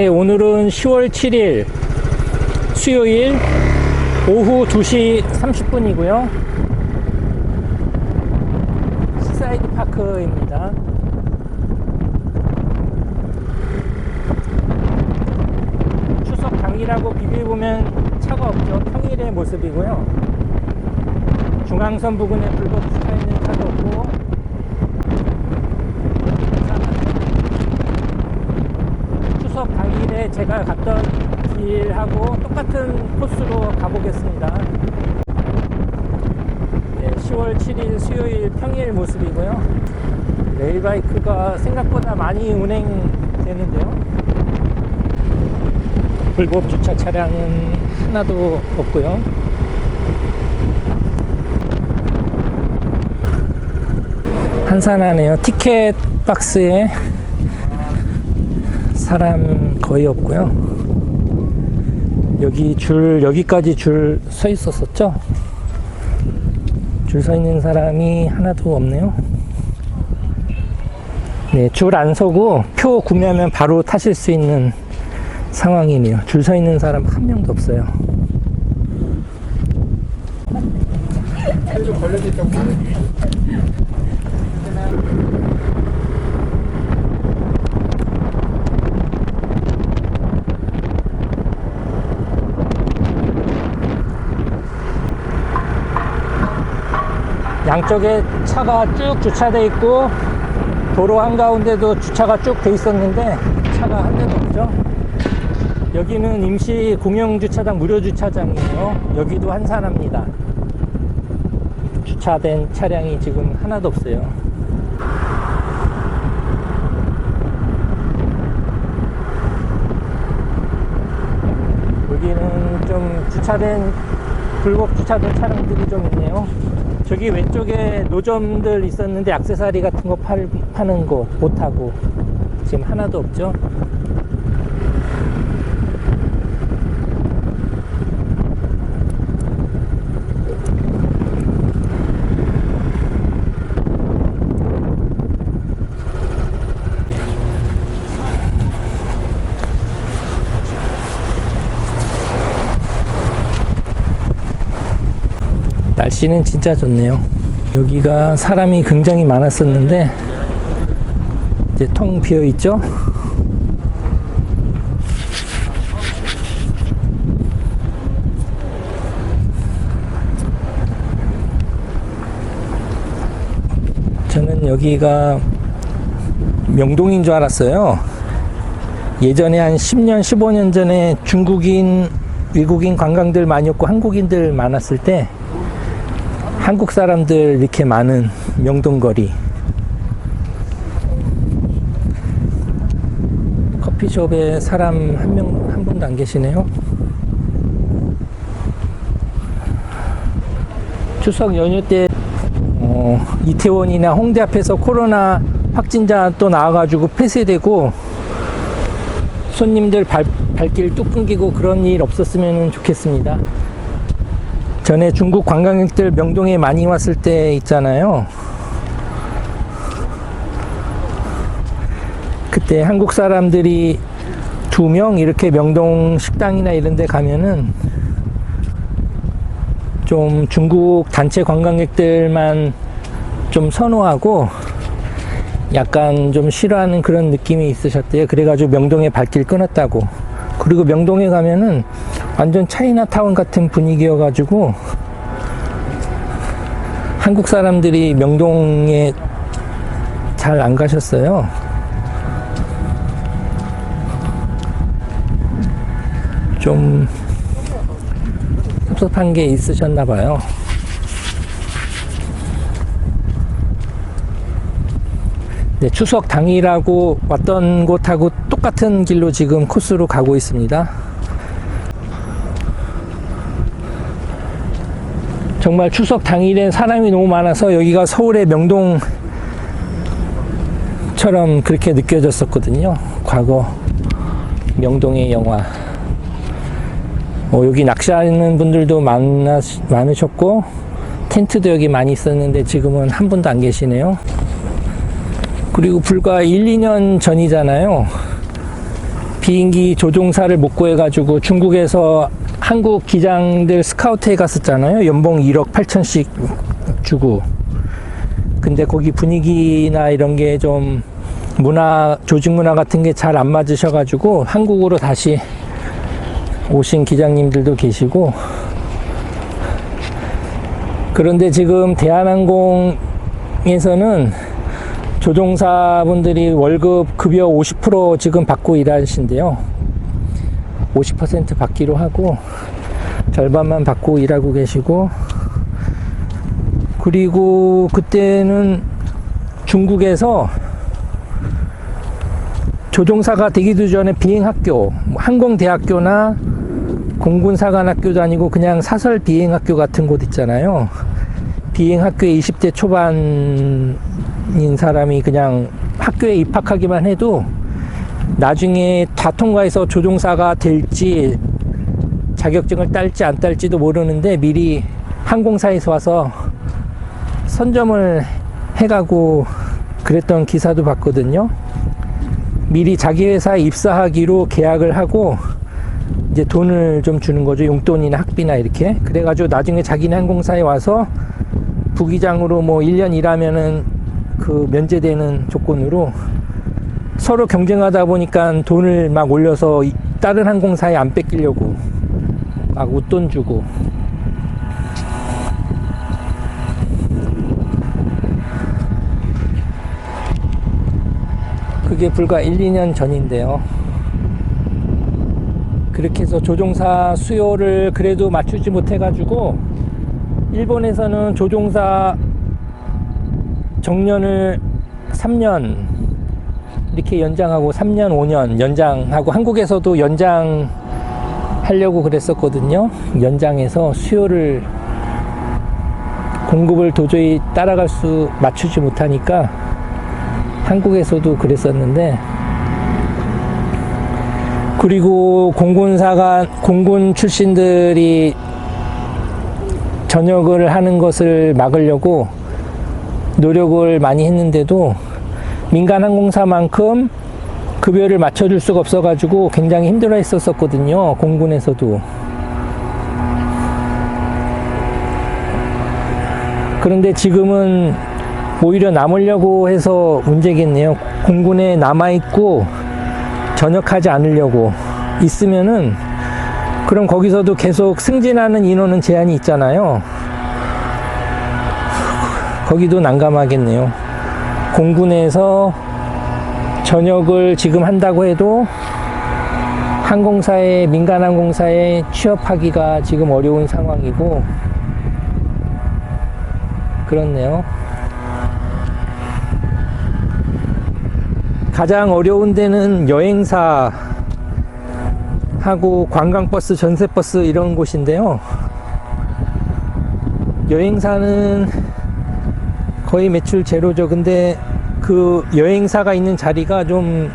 네, 오늘은 10월 7일 수요일 오후 2시 30분이고요. 시사이드 파크입니다. 추석 당일하고 비교해보면 차가 없죠. 평일의 모습이고요. 중앙선 부근에 불법 주차 있는 차도 없고 추석 당일에 제가 갔던 길하고 똑같은 코스로 가보겠습니다. 네, 10월 7일 수요일 평일 모습이고요. 레일바이크가 생각보다 많이 운행되는데요. 불법 주차 차량은 하나도 없고요. 한산하네요. 티켓 박스에 사람 거의 없고요. 여기 줄 여기까지 줄 서 있었었죠. 줄 서 있는 사람이 하나도 없네요. 네, 줄 안 서고 표 구매하면 바로 타실 수 있는 상황이네요. 줄 서 있는 사람 한 명도 없어요. 양쪽에 차가 쭉 주차돼 있고 도로 한가운데도 주차가 쭉 돼 있었는데 차가 한 대도 없죠. 여기는 임시 공영 주차장 무료 주차장이에요. 여기도 한산합니다. 주차된 차량이 지금 하나도 없어요. 여기는 좀 주차된 불법 주차된 차량들이 좀 있네요. 저기 왼쪽에 노점들 있었는데 액세서리 같은 거 팔, 파는 곳 못하고 지금 하나도 없죠. 날씨는 진짜 좋네요. 여기가 사람이 굉장히 많았었는데 이제 통 비어 있죠. 저는 여기가 명동인 줄 알았어요. 예전에 한 10년, 15년 전에 중국인, 외국인 관광들 많이 없고 한국인들 많았을 때 한국 사람들 이렇게 많은 명동거리 커피숍에 사람 한 명 한 분도 안 계시네요. 추석 연휴 때 어, 이태원이나 홍대 앞에서 코로나 확진자 또 나와가지고 폐쇄되고 손님들 발, 발길 뚝 끊기고 그런 일 없었으면 좋겠습니다. 전에 중국 관광객들 명동에 많이 왔을 때 있잖아요. 그때 한국 사람들이 두 명 이렇게 명동 식당이나 이런 데 가면은 좀 중국 단체 관광객들만 좀 선호하고 약간 좀 싫어하는 그런 느낌이 있으셨대요. 그래가지고 명동에 발길 끊었다고. 그리고 명동에 가면은 완전 차이나타운 같은 분위기여가지고 한국 사람들이 명동에 잘 안 가셨어요. 좀 섭섭한 게 있으셨나 봐요. 네, 추석 당일하고 왔던 곳하고 똑같은 길로 지금 코스로 가고 있습니다. 정말 추석 당일엔 사람이 너무 많아서 여기가 서울의 명동처럼 그렇게 느껴졌었거든요. 과거 명동의 영화. 어, 여기 낚시하는 분들도 많아, 많으셨고 텐트도 여기 많이 있었는데 지금은 한 분도 안 계시네요. 그리고 불과 1, 2년 전이잖아요. 비행기 조종사를 못 구해가지고 중국에서 한국 기장들 스카우트에 갔었잖아요. 연봉 1억 8천씩 주고. 근데 거기 분위기나 이런 게 좀 문화, 조직 문화 같은 게 잘 안 맞으셔가지고 한국으로 다시 오신 기장님들도 계시고. 그런데 지금 대한항공에서는 조종사분들이 월급 급여 50% 지금 받고 일하신대요. 50% 받기로 하고 절반만 받고 일하고 계시고 그리고 그때는 중국에서 조종사가 되기도 전에 비행학교, 뭐 항공대학교나 공군사관학교도 아니고 그냥 사설 비행학교 같은 곳 있잖아요. 비행학교에 20대 초반인 사람이 그냥 학교에 입학하기만 해도 나중에 다 통과해서 조종사가 될지 자격증을 딸지 안 딸지도 모르는데 미리 항공사에서 와서 선점을 해가고 그랬던 기사도 봤거든요. 미리 자기 회사에 입사하기로 계약을 하고 이제 돈을 좀 주는 거죠. 용돈이나 학비나 이렇게. 그래가지고 나중에 자기네 항공사에 와서 부기장으로 뭐 1년 일하면은 그 면제되는 조건으로 서로 경쟁하다 보니까 돈을 막 올려서 이- 다른 항공사에 안 뺏기려고 막 웃돈 주고 그게 불과 1, 2년 전인데요. 그렇게 해서 조종사 수요를 그래도 맞추지 못해가지고 일본에서는 조종사 정년을 3년 이렇게 연장하고 3년, 5년 연장하고 한국에서도 연장하려고 그랬었거든요. 연장해서 수요를 공급을 도저히 따라갈 수 맞추지 못하니까 한국에서도 그랬었는데 그리고 공군사가 공군 출신들이 전역을 하는 것을 막으려고 노력을 많이 했는데도 민간 항공사만큼 급여를 맞춰줄 수가 없어가지고 굉장히 힘들어 했었었거든요. 공군에서도. 그런데 지금은 오히려 남으려고 해서 문제겠네요. 공군에 남아있고 전역하지 않으려고 있으면은 그럼 거기서도 계속 승진하는 인원은 제한이 있잖아요. 거기도 난감하겠네요. 공군에서 전역을 지금 한다고 해도 항공사에 민간 항공사에 취업하기가 지금 어려운 상황이고 그렇네요. 가장 어려운 데는 여행사 하고 관광버스, 전세버스 이런 곳인데요. 여행사는 거의 매출 제로죠. 근데 그 여행사가 있는 자리가 좀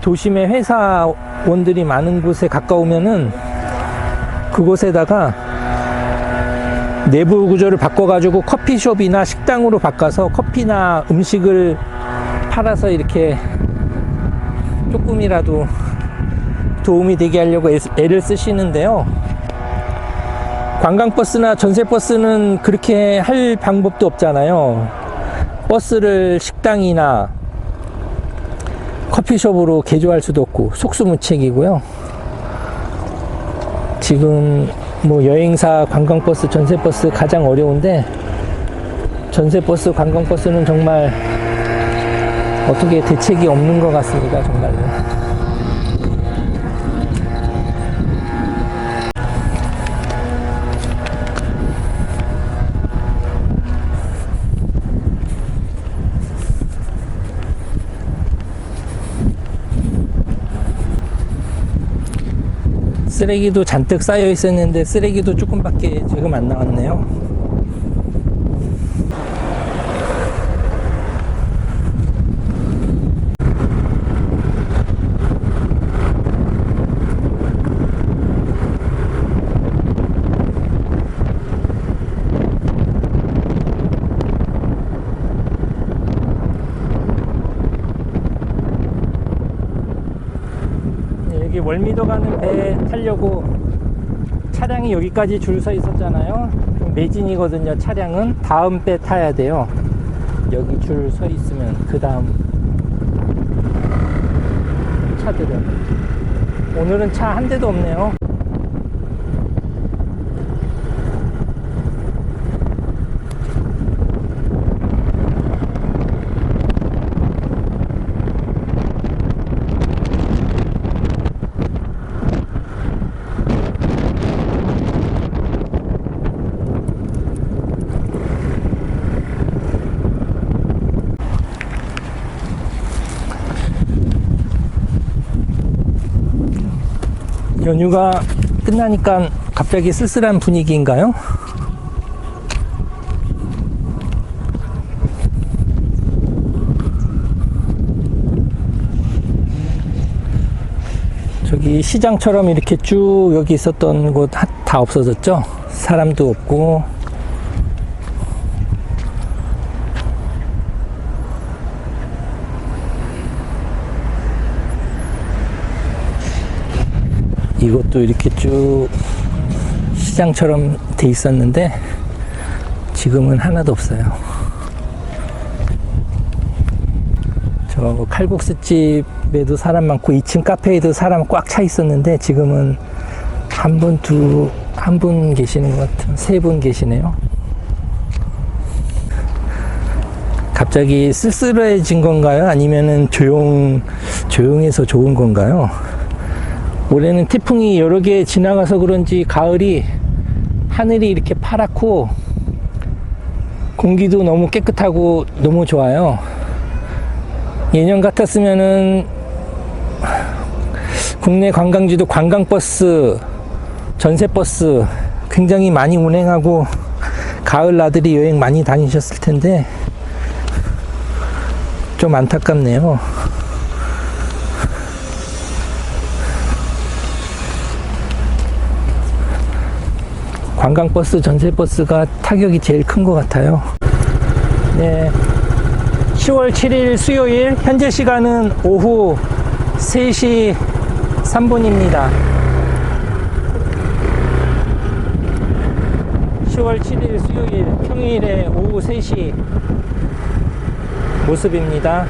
도심의 회사원들이 많은 곳에 가까우면은 그곳에다가 내부 구조를 바꿔가지고 커피숍이나 식당으로 바꿔서 커피나 음식을 팔아서 이렇게 조금이라도 도움이 되게 하려고 애- 애를 쓰시는데요. 관광버스나 전세버스는 그렇게 할 방법도 없잖아요. 버스를 식당이나 커피숍으로 개조할 수도 없고 속수무책이고요. 지금 뭐 여행사 관광버스 전세버스 가장 어려운데 전세버스 관광버스는 정말 어떻게 대책이 없는 것 같습니다 정말로 쓰레기도 잔뜩 쌓여 있었는데 쓰레기도 조금밖에 지금 안 나왔네요. 월미도 가는 배 타려고 차량이 여기까지 줄 서 있었잖아요. 매진이거든요. 차량은 다음 배 타야 돼요. 여기 줄 서 있으면 그 다음 차들은 오늘은 차 한 대도 없네요. 연휴가 끝나니까 갑자기 쓸쓸한 분위기인가요? 저기 시장처럼 이렇게 쭉 여기 있었던 곳 다 없어졌죠? 사람도 없고 이것도 이렇게 쭉 시장처럼 돼 있었는데 지금은 하나도 없어요. 저 칼국수 집에도 사람 많고 2층 카페에도 사람 꽉 차 있었는데 지금은 한 분, 두, 한 분 계시는 것 같은 세 분 계시네요. 갑자기 쓸쓸해진 건가요? 아니면은 조용, 조용해서 좋은 건가요? 올해는 태풍이 여러 개 지나가서 그런지 가을이 하늘이 이렇게 파랗고 공기도 너무 깨끗하고 너무 좋아요. 예년 같았으면은 국내 관광지도 관광버스, 전세버스 굉장히 많이 운행하고 가을 나들이 여행 많이 다니셨을 텐데 좀 안타깝네요. 관광버스, 전세버스가 타격이 제일 큰 것 같아요. 네. 10월 7일 수요일, 현재 시간은 오후 3시 3분입니다. 10월 7일 수요일, 평일에 오후 3시 모습입니다.